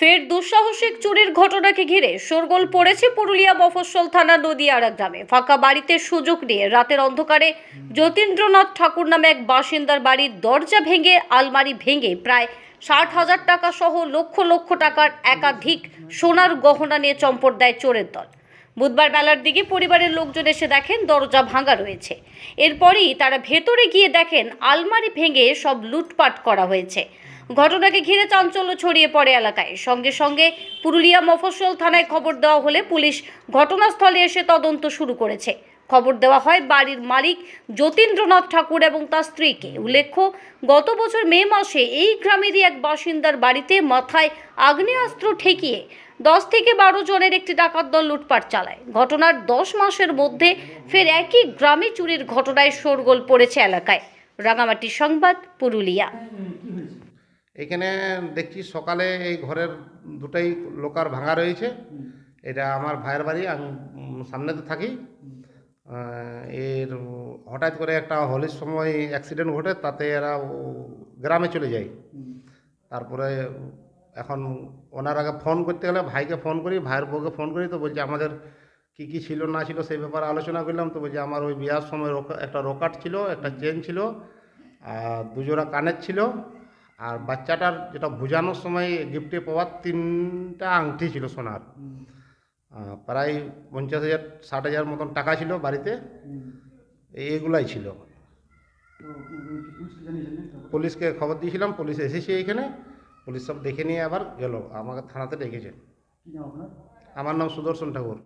ফের দুঃসাহসিক চুরির ঘটনাকে ঘিরে শোরগোল পড়েছে পুরুলিয়া মফস্বল থানা নদীয়ারা গ্রামে। ফাঁকা বাড়িতে সুযোগ নিয়ে রাতের অন্ধকারে যতীন্দ্রনাথ ঠাকুর নামে এক বাসিন্দার বাড়ির দরজা ভেঙে আলমারি ভেঙে প্রায় ষাট হাজার টাকা সহ লক্ষ লক্ষ টাকার একাধিক সোনার গহনা নিয়ে চম্পট দেয় চোরের দল। বুধবার বেলার দিকে পরিবারের লোকজন এসে দেখেন দরজা ভাঙা রয়েছে। এরপরই তারা ভেতরে গিয়ে দেখেন আলমারি ভেঙে সব লুটপাট করা হয়েছে। ঘটনাকে ঘিরে চাঞ্চল্য ছড়িয়ে পড়ে এলাকায়। সঙ্গে সঙ্গে পুরুলিয়া মফস্বল থানায় খবর দেওয়া হলে পুলিশ ঘটনাস্থলে এসে তদন্ত শুরু করেছে। খবর দেওয়া হয়, বাড়ির মালিক যতীন্দ্রনাথ ঠাকুর এবং তার স্ত্রীকে। উল্লেখ্য, গত বছর মে মাসে এই গ্রামেরই এক বাসিন্দার বাড়িতে মাথায় আগ্নেয়াস্ত্র ঠেকিয়ে দশ থেকে বারো জনের একটি ডাকাত দল লুটপাট চালায়। ঘটনার দশ মাসের মধ্যে ফের একই গ্রামে চুরির ঘটনায় শোরগোল পড়েছে এলাকায়। রাঙামাটি সংবাদ পুরুলিয়া। এখানে দেখছি সকালে এই ঘরের দুটাই লোকার ভাঙা রয়েছে। এটা আমার ভাইয়ের বাড়ি আমি উম, সামনেতে থাকি। এর হঠাৎ করে একটা হোলির সময় অ্যাক্সিডেন্ট ঘটে তাতে এরা গ্রামে চলে যায়। তারপরে এখন ওনার আগে ফোন করতে গেলে ভাইকে ফোন করি ভাইয়ের বউকে ফোন করি তো বলছে আমাদের কি কি ছিল না ছিল সেই ব্যাপারে আলোচনা করলাম তো বলছে আমার ওই বিয়ার সময় একটা রোকাট ছিল একটা চেন ছিল আর দুজোড়া কানের ছিল আর বাচ্চাটার যেটা বোঝানোর সময় গিফটে পাওয়ার তিনটা আংটি ছিল সোনার। প্রায় পঞ্চাশ হাজার ষাট হাজার মতন টাকা ছিল বাড়িতে। এইগুলাই ছিল। পুলিশকে খবর দিয়েছিলাম পুলিশ এসেছে এইখানে পুলিশ সব দেখে নিয়ে আবার গেল আমাকে থানাতে ডেকেছে। আমার নাম সুদর্শন ঠাকুর।